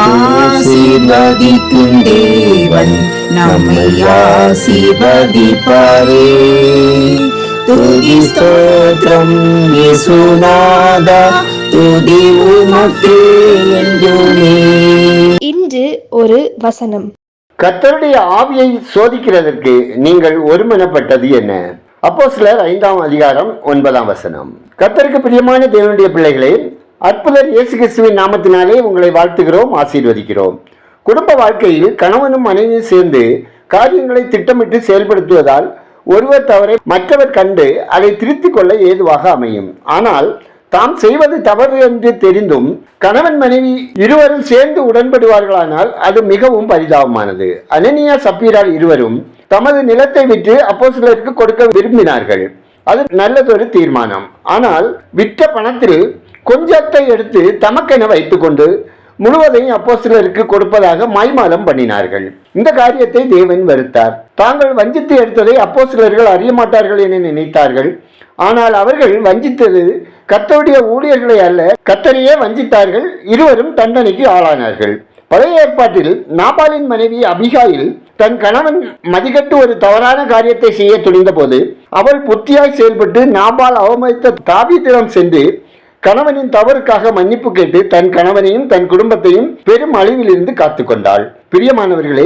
ஆசீர்வதிக்கும் தேவன் நம்மை ஆசீர்வதிப்பாரே. துதி ஸ்தோத்திரம் இயேசுநாதா துதி உமக்கே என்றுமே. இன்று ஒரு வசனம். கர்த்தருடைய ஆவியை சோதிக்கிறதற்கு நீங்கள் ஒருமனப்பட்டது என்ன? அப்போ சிலர் ஐந்தாம் அதிகாரம் ஒன்பதாம் வசனம். கர்த்தருக்கு பிரியமான தேவனுடைய பிள்ளைகளே அற்புதர் இயேசு கிறிஸ்துவின் நாமத்தினாலே உங்களை வாழ்த்துகிறோம் ஆசீர்வதிக்கிறோம். குடும்ப வாழ்க்கையில் கணவனும் மனைவியும் சேர்ந்து காரியங்களை திட்டமிட்டு செயல்படுத்துவதால் ஒருவர் தவறை மற்றவர் கண்டு அதை திருத்திக் கொள்ள ஏதுவாக அமையும். ஆனால் தாம் செய்வது தவறு என்று தெரிந்தும் கணவன் மனைவி இருவரும் சேர்ந்து உடன்படுவார்களானால் அது மிகவும் பரிதாபமானது. அனனியா சப்பீரால் இருவரும் தமது நிலத்தை விற்று அப்போஸ்தலருக்கு கொடுக்க விரும்பினார்கள். அது நல்லதொரு தீர்மானம். ஆனால் விற்ற பணத்தில் கொஞ்சத்தை எடுத்து தமக்கென வைத்துக்கொண்டு முழுவதையும் அப்போஸ்தலருக்கு கொடுப்பதாக மாய்மாலம் பண்ணினார்கள். இந்த காரியத்தை தேவன் வெறுத்தார். தாங்கள் வஞ்சித்து எடுத்ததை அப்போஸ்தலர்கள் அறிய மாட்டார்கள் என நினைத்தார்கள். ஆனால் அவர்கள் வஞ்சித்தது கத்தருடைய ஊழியர்களை அல்ல கத்தரையே வஞ்சித்தார்கள் இருவரும் தண்டனைக்கு ஆளானார்கள். பழைய ஏற்பாட்டில் நாபாலின் மனைவி அபிகாயில் தன் கணவன் மதிகட்டு ஒரு தவறான காரியத்தை செய்ய துணிந்தபோது அவள் புத்தியாய் செயல்பட்டு நாபால் அவமதித்த தாபித்திடம் சென்று கணவனின் தவறுக்காக மன்னிப்பு கேட்டு தன் கணவனையும் தன் குடும்பத்தையும் பெரும் அழிவிலிருந்து காத்துக்கொண்டாள் பிரியமானவர்களே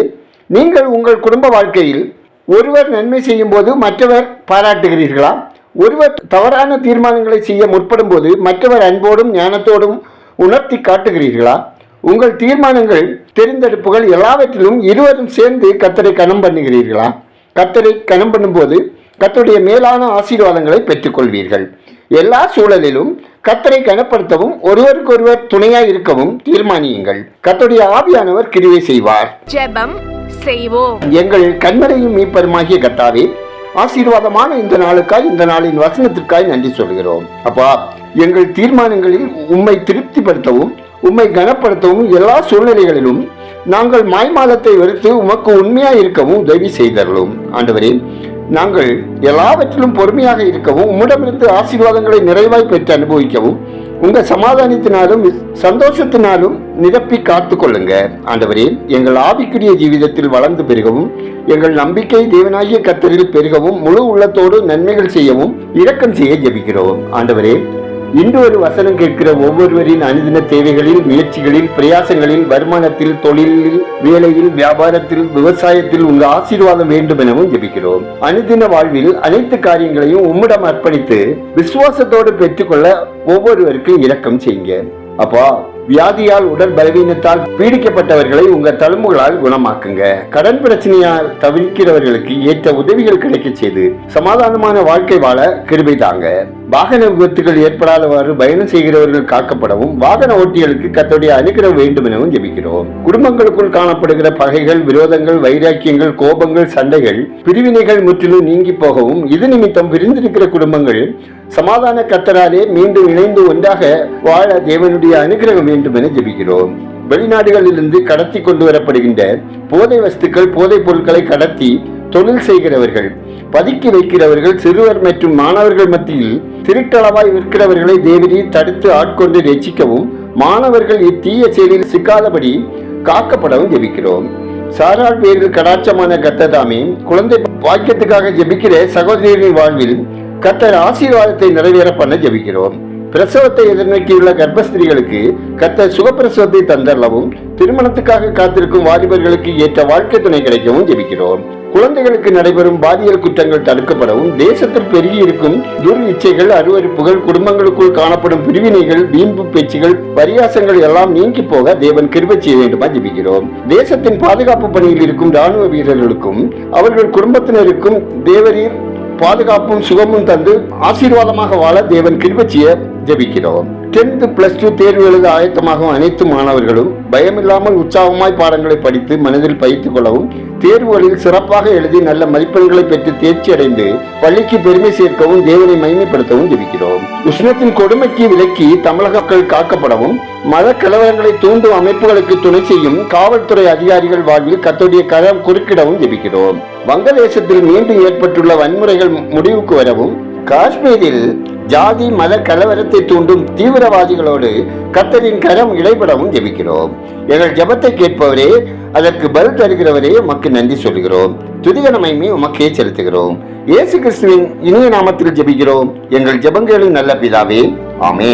நீங்கள் உங்கள் குடும்ப வாழ்க்கையில் ஒருவர் நன்மை செய்யும் போது மற்றவர் பாராட்டுகிறீர்களா? ஒருவர் தவறான தீர்மானங்களை செய்ய முற்படும் போது மற்றவர் அன்போடும் ஞானத்தோடும் உணர்த்தி காட்டுகிறீர்களா? உங்கள் தீர்மானங்கள் தெரிந்தெடுப்புகள் எல்லாவற்றிலும் இருவரும் சேர்ந்து கத்தரை கணம் பண்ணுகிறீர்களா? கத்தரை கணம் பண்ணும்போது கத்தருடைய மேலான ஆசீர்வாதங்களை பெற்றுக்கொள்வீர்கள். எல்லா சூழலிலும் கத்தரை கனப்படுத்தவும் ஒருவருக்கொருவர் துணையாய் இருக்கவும் தீர்மானியுங்கள். கத்தருடைய ஆவியானவர் கிரியை செய்வார். ஜெபம் செய்வோம். எங்கள் கண்மலையும் மீப்பருமாகிய கத்தாவே ஆசீர்வாதமான இந்த நாளுக்காய் இந்த நாளின் வசனத்திற்காய் நன்றி சொல்கிறோம். அப்பா எங்கள் தீர்மானங்களில் உம்மை திருப்திப்படுத்தவும் உம்மை கனப்படுத்தவும் எல்லா சூழ்நிலைகளிலும் நாங்கள் மாய்மாலத்தை வெறுத்து உமக்கு உண்மையாய் இருக்கவும் உதவி செய்தரலும் ஆண்டவரே நாங்கள் எல்லாவற்றிலும் பொறுமையாக இருக்கவும் உம்மிடமிருந்து ஆசீர்வாதங்களை நிறைவாய் பெற்று அனுபவிக்கவும் உங்க சமாதானத்தினாலும் சந்தோஷத்தினாலும் நிரப்பி காத்து கொள்ளுங்க ஆண்டவரே எங்கள் ஆவிக்குரிய ஜீவிதத்தில் வளர்ந்து பெருகவும் எங்கள் நம்பிக்கை தேவனாகிய கத்தரில் பெருகவும் முழு உள்ளத்தோடு நன்மைகள் செய்யவும் இரக்கம் செய்ய ஜெபிக்கிறோம். ஆண்டவரே இன்று ஒரு வசனம் கேட்கிற ஒவ்வொருவரின் அனுதின தேவைகளில் முயற்சிகளில் பிரயாசங்களில் வருமானத்தில் தொழிலில் வேலையில் வியாபாரத்தில் விவசாயத்தில் உங்க ஆசீர்வாதம் வேண்டும் எனவும் ஜெபிக்கிறோம். அனுதின வாழ்வில் அனைத்து காரியங்களையும் உம்மிடம் அர்ப்பணித்து விசுவாசத்தோடு பெற்றுக்கொள்ள ஒவ்வொருவருக்கும் இரக்கம் செய்யுங்க. அப்பா வியாதியால் உடல் பலவீனத்தால் பீடிக்கப்பட்டவர்களை உங்க தழும்புகளால் குணமாக்குங்க. கடன் பிரச்சனையால் தவிர்க்கிறவர்களுக்கு ஏற்ற உதவிகள் கிடைக்க செய்து சமாதானமான வாழ்க்கை வாழ கிருபை தாங்க. வாகன விபத்துகள் ஏற்படாதவாறு பயணம் செய்கிறவர்கள் காக்கப்படவும் வாகன ஓட்டிகளுக்கு கத்தோடைய அனுகிரகம் வேண்டும் எனவும் ஜெபிக்கிறோம். குடும்பங்களுக்குள் காணப்படுகிற பகைகள் விரோதங்கள் வைராக்கியங்கள் கோபங்கள் சண்டைகள் பிரிவினைகள் முற்றிலும் நீங்கி போகவும் இது நிமித்தம் பிரிந்திருக்கிற குடும்பங்கள் சமாதான கத்தராலே மீண்டும் இணைந்து ஒன்றாக வாழ தேவனுடைய அனுகிரகம் வேண்டும் என ஜெபிக்கிறோம். வெளிநாடுகளிலிருந்து கடத்தி கொண்டு வரப்படுகின்ற போதை வஸ்துக்கள் போதைப் பொருட்களை கடத்தி தொழில் செய்கிறவர்கள் பதுக்கி வைக்கிறவர்கள் சிறுவர் மற்றும் மாணவர்கள் மத்தியில் திருட்டளவாய் விற்கிறவர்களை தேவரி தடுத்து ஆட்கொண்டு ரட்சிக்கவும் மாணவர்கள் இத்தீய செயலில் சிக்காதபடி காக்கப்படவும் ஜெபிக்கிறோம். சாராள் பேரில் கடாட்சமான கத்ததாமே குழந்தை பாக்கியத்துக்காக ஜெபிக்கிற சகோதரியின் வாழ்வில் கத்தர் ஆசீர்வாதத்தை நிறைவேற பண்ண ஜபிக்கிறோம். பிரசவத்தை எதிர்நோக்கியுள்ள கர்ப்பஸ்திரிகளுக்கு கத்தர் சுகப்பிரசவத்தை தந்தரலவும் திருமணத்துக்காக காத்திருக்கும் வாலிபர்களுக்கு ஏற்ற வாழ்க்கை துணை கிடைக்கவும் ஜெபிக்கிறோம். குழந்தைகளுக்கு நடைபெறும் பாலியல் குற்றங்கள் தடுக்கப்படவும் தேசத்தில் பெருகி இருக்கும் துர் இச்சைகள் அருவருப்புகள் குடும்பங்களுக்குள் காணப்படும் பிரிவினைகள் வீம்பு பேச்சுகள் பரியாசங்கள் எல்லாம் நீங்கி போக தேவன் கிருபை செய்ய வேண்டுமா ஜெபிக்கிறோம். தேசத்தின் பாதுகாப்பு பணியில் இருக்கும் ராணுவ வீரர்களுக்கும் அவர்கள் குடும்பத்தினருக்கும் தேவரீர் பாதுகாப்பும் சுகமும் தந்து ஆசீர்வாதமாக வாழ தேவன் கிருபச்சிய ஜெபிக்கிறோம். டென்த் பிளஸ் டூ தேர்வு எழுத ஆயத்தமாகும் அனைத்து மாணவர்களும் பயமில்லாமல் உற்சாகமாய் பாடங்களை படித்து மனதில் பயிற்றுக் கொள்ளவும் தேர்வுகளில் சிறப்பாக எழுதி நல்ல மதிப்பெண்களை பெற்று தேர்ச்சி அடைந்து பள்ளிக்கு பெருமை சேர்க்கவும் தேவனை மகிமைப்படுத்தவும் ஜெபிக்கிறோம். உஷ்ணத்தின் கொடுமைக்கு விலக்கி தமிழக மக்கள் காக்கப்படவும் மத கலவரங்களை தூண்டும் அமைப்புகளுக்கு துணை செய்யும் காவல்துறை அதிகாரிகள் வாழ்வில் கத்தோடைய கரம் குறுக்கிடவும் ஜெபிக்கிறோம். வங்கதேசத்தில் மீண்டும் ஏற்பட்டுள்ள வன்முறைகள் முடிவுக்கு வரவும் காஷ்மீரில் ஜாதி மத கலவரத்தை தூண்டும் தீவிரவாதிகளோடு கத்தரின் கரம் இடைபடவும் ஜெபிக்கிறோம். எங்கள் ஜபத்தை கேட்பவரே அதற்கு பதில் தருகிறவரே உமக்கு நன்றி சொல்கிறோம் துதிகனமைமே உமக்கே செலுத்துகிறோம். இயேசு கிறிஸ்துவின் இனிய நாமத்தில் ஜெபிக்கிறோம். எங்கள் ஜபங்களின் நல்ல பிதாவே ஆமே